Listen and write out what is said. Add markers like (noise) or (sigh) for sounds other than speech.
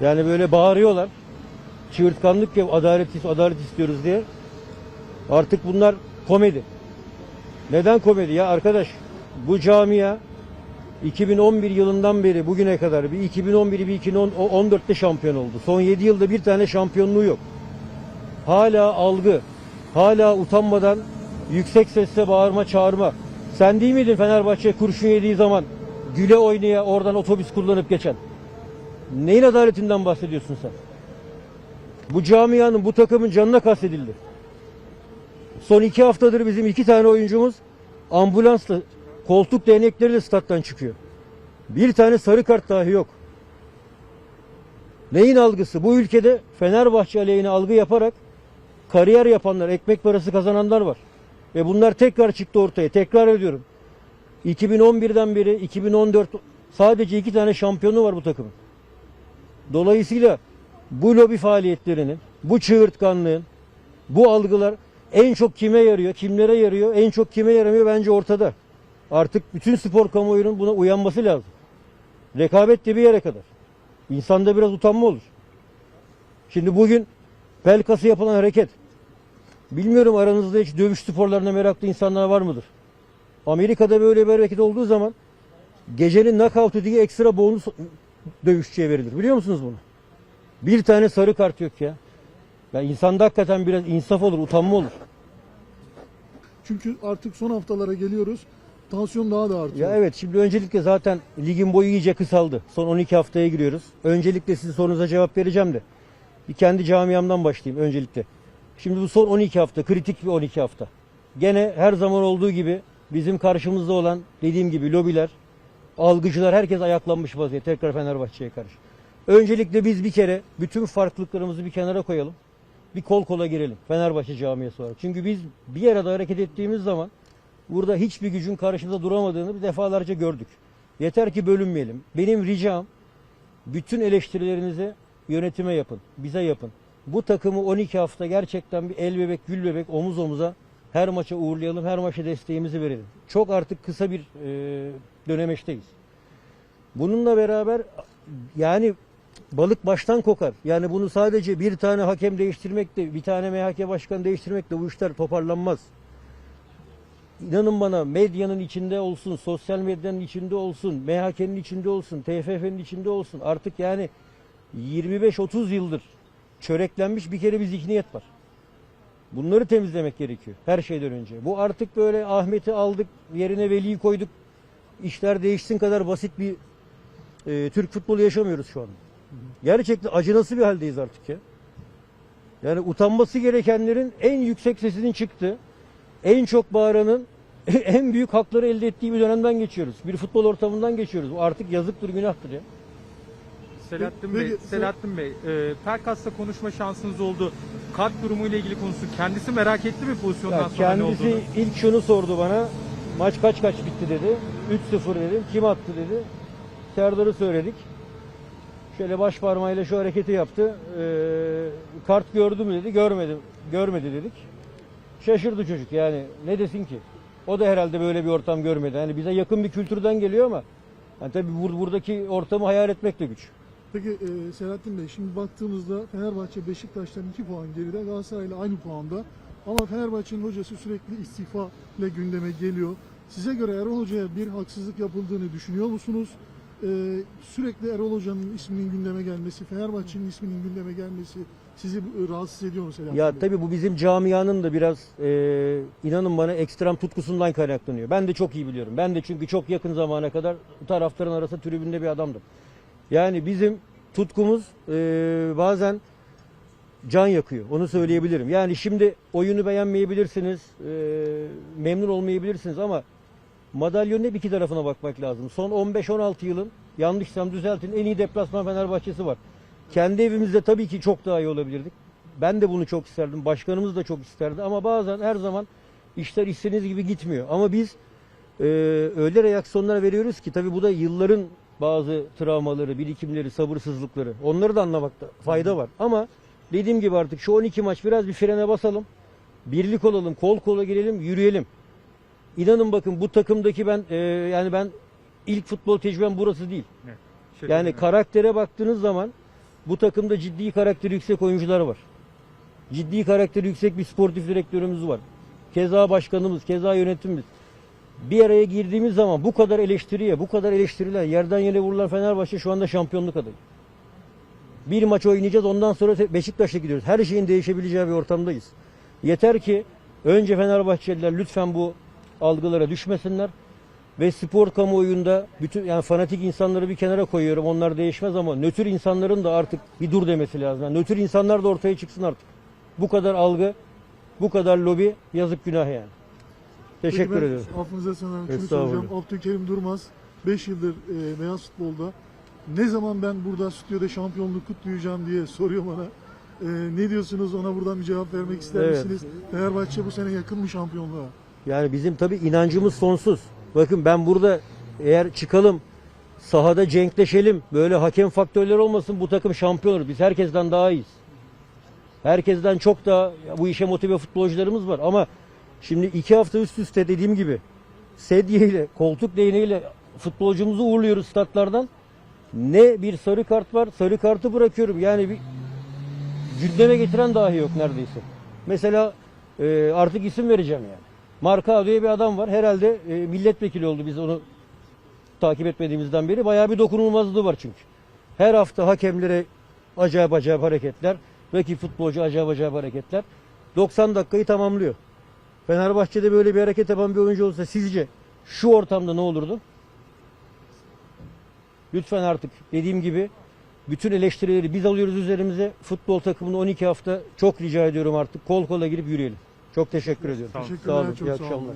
Yani böyle bağırıyorlar. Çığırtkanlık ya adalet, adalet istiyoruz diye. Artık bunlar komedi. Neden komedi ya arkadaş? Bu camia 2011 yılından beri bugüne kadar bir 2011 bir 2014'te şampiyon oldu. Son 7 yılda bir tane şampiyonluğu yok. Hala algı, hala utanmadan yüksek sesle bağırma çağırma. Sen değil miydin Fenerbahçe kurşun yediği zaman güle oynaya oradan otobüs kullanıp geçen? Neyin adaletinden bahsediyorsun sen? Bu camianın, bu takımın canına kastedildi. Son iki haftadır bizim iki tane oyuncumuz ambulansla, koltuk değnekleriyle stat'tan çıkıyor. Bir tane sarı kart dahi yok. Neyin algısı? Bu ülkede Fenerbahçe aleyhine algı yaparak kariyer yapanlar, ekmek parası kazananlar var. Ve bunlar tekrar çıktı ortaya. Tekrar ediyorum. 2011'den beri 2014 sadece iki tane şampiyonu var bu takımın. Dolayısıyla bu lobi faaliyetlerinin, bu çığırtkanlığın, bu algılar en çok kime yarıyor, kimlere yarıyor, en çok kime yaramıyor bence ortada. Artık bütün spor kamuoyunun buna uyanması lazım. Rekabet de bir yere kadar. İnsanda biraz utanma olur. Şimdi bugün Pelkas'a yapılan hareket. Bilmiyorum aranızda hiç dövüş sporlarına meraklı insanlar var mıdır? Amerika'da böyle bir hareket olduğu zaman gecenin knockout'u diye ekstra bonus dövüşçüye verilir. Biliyor musunuz bunu? Bir tane sarı kart yok ya. Ya insanda hakikaten biraz insaf olur, utanma olur. Çünkü artık son haftalara geliyoruz. Tansiyon daha da artıyor. Ya evet şimdi öncelikle zaten ligin boyu iyice kısaldı. Son 12 haftaya giriyoruz. Öncelikle sizin sorunuza cevap vereceğim de. Bir kendi camiamdan başlayayım öncelikle. Şimdi bu son 12 hafta kritik bir 12 hafta. Gene her zaman olduğu gibi bizim karşımızda olan dediğim gibi lobiler, algıcılar herkes ayaklanmış vaziyette tekrar Fenerbahçe'ye karşı. Öncelikle biz bir kere bütün farklılıklarımızı bir kenara koyalım. Bir kol kola girelim Fenerbahçe camiası olarak. Çünkü biz bir arada hareket ettiğimiz zaman burada hiçbir gücün karşımıza duramadığını defalarca gördük. Yeter ki bölünmeyelim. Benim ricam bütün eleştirilerinizi yönetime yapın, bize yapın. Bu takımı 12 hafta gerçekten bir el bebek, gül bebek, omuz omuza her maça uğurlayalım, her maça desteğimizi verelim. Çok artık kısa bir e, dönemeçteyiz. Bununla beraber yani balık baştan kokar. Yani bunu sadece bir tane hakem değiştirmekle, bir tane MHK başkanı değiştirmekle bu işler toparlanmaz. İnanın bana medyanın içinde olsun, sosyal medyanın içinde olsun, MHK'nin içinde olsun, TFF'nin içinde olsun. Artık yani 25-30 yıldır çöreklenmiş bir kere bir zihniyet var. Bunları temizlemek gerekiyor her şeyden önce. Bu artık böyle Ahmet'i aldık, yerine Veli'yi koyduk. İşler değişsin kadar basit bir e, Türk futbolu yaşamıyoruz şu an. Gerçekten acınası bir haldeyiz artık ya. Yani utanması gerekenlerin en yüksek sesinin çıktı. En çok bağıranın (laughs) en büyük hakları elde ettiği bir dönemden geçiyoruz. Bir futbol ortamından geçiyoruz. Bu artık yazıktır, günahtır ya. Selahattin Bey, Sel- Selahattin Bey, e, Pelkas'la konuşma şansınız oldu. Kart durumu ile ilgili konusu kendisi merak etti mi pozisyondan Ya sonra ne kendisi ilk şunu sordu bana. Maç kaç kaç bitti dedi. 3-0 dedim. Kim attı dedi. Serdar'ı söyledik. Şöyle baş parmağıyla şu hareketi yaptı. Ee, kart gördü mü dedi. Görmedim. Görmedi dedik. Şaşırdı çocuk yani. Ne desin ki? O da herhalde böyle bir ortam görmedi. Yani bize yakın bir kültürden geliyor ama yani tabii bur- buradaki ortamı hayal etmek de güç. Peki e, Selahattin Bey şimdi baktığımızda Fenerbahçe Beşiktaş'tan 2 puan geride Galatasaray'la aynı puanda. Ama Fenerbahçe'nin hocası sürekli istifa ile gündeme geliyor. Size göre Erol Hoca'ya bir haksızlık yapıldığını düşünüyor musunuz? E, sürekli Erol Hoca'nın isminin gündeme gelmesi, Fenerbahçe'nin isminin gündeme gelmesi sizi e, rahatsız ediyor mu Selahattin Ya Bey? tabii bu bizim camianın da biraz e, inanın bana ekstrem tutkusundan kaynaklanıyor. Ben de çok iyi biliyorum. Ben de çünkü çok yakın zamana kadar bu taraftarın arasında tribünde bir adamdım. Yani bizim tutkumuz e, bazen can yakıyor. Onu söyleyebilirim. Yani şimdi oyunu beğenmeyebilirsiniz, e, memnun olmayabilirsiniz ama madalyonun hep iki tarafına bakmak lazım. Son 15-16 yılın yanlışsam düzeltin en iyi deplasman Fenerbahçe'si var. Kendi evimizde tabii ki çok daha iyi olabilirdik. Ben de bunu çok isterdim. Başkanımız da çok isterdi ama bazen her zaman işler istediğiniz gibi gitmiyor. Ama biz e, öyle reaksiyonlar veriyoruz ki tabii bu da yılların bazı travmaları, birikimleri, sabırsızlıkları. Onları da anlamakta fayda var. Ama dediğim gibi artık şu 12 maç biraz bir frene basalım. Birlik olalım, kol kola girelim, yürüyelim. İnanın bakın bu takımdaki ben e, yani ben ilk futbol tecrübem burası değil. Şey Yani demiyorum. karaktere baktığınız zaman Bu takımda ciddi karakteri yüksek oyuncular var. Ciddi karakteri yüksek bir sportif direktörümüz var. Keza başkanımız, keza yönetimimiz. Bir araya girdiğimiz zaman bu kadar eleştiriye, bu kadar eleştirilen, yerden yere vurulan Fenerbahçe şu anda şampiyonluk adayı. Bir maç oynayacağız ondan sonra Beşiktaş'a gidiyoruz. Her şeyin değişebileceği bir ortamdayız. Yeter ki önce Fenerbahçeliler lütfen bu algılara düşmesinler ve spor kamuoyunda bütün yani fanatik insanları bir kenara koyuyorum. Onlar değişmez ama nötr insanların da artık bir dur demesi lazım. Yani nötr insanlar da ortaya çıksın artık. Bu kadar algı, bu kadar lobi yazık günah yani. Teşekkür Peki ediyorum. Affınıza sığınarak şunu Estağfurullah. soracağım. Abdülkerim Durmaz 5 yıldır e, beyaz futbolda ne zaman ben burada stüdyoda şampiyonluğu kutlayacağım diye (laughs) soruyor bana. E, ne diyorsunuz ona buradan bir cevap vermek ister Evet. misiniz? Fenerbahçe bu sene yakın mı şampiyonluğa? Yani bizim tabii inancımız sonsuz. Bakın ben burada eğer çıkalım sahada cenkleşelim böyle hakem faktörleri olmasın bu takım şampiyon olur. Biz herkesten daha iyiyiz. Herkesten çok daha ya bu işe motive futbolcularımız var ama şimdi iki hafta üst üste dediğim gibi sedyeyle, koltuk değneğiyle futbolcumuzu uğurluyoruz statlardan. Ne bir sarı kart var, sarı kartı bırakıyorum. Yani bir gündeme getiren dahi yok neredeyse. Mesela e, artık isim vereceğim yani. Marka diye bir adam var. Herhalde e, milletvekili oldu biz onu takip etmediğimizden beri. Bayağı bir dokunulmazlığı var çünkü. Her hafta hakemlere acayip acayip hareketler. Rakip futbolcu acayip acayip hareketler. 90 dakikayı tamamlıyor. Fenerbahçe'de böyle bir hareket yapan bir oyuncu olsa sizce şu ortamda ne olurdu? Lütfen artık dediğim gibi bütün eleştirileri biz alıyoruz üzerimize. Futbol takımını 12 hafta çok rica ediyorum artık kol kola girip yürüyelim. Çok teşekkür ediyorum. Teşekkürler. Sağ olun. Çok İyi sağ olun. akşamlar.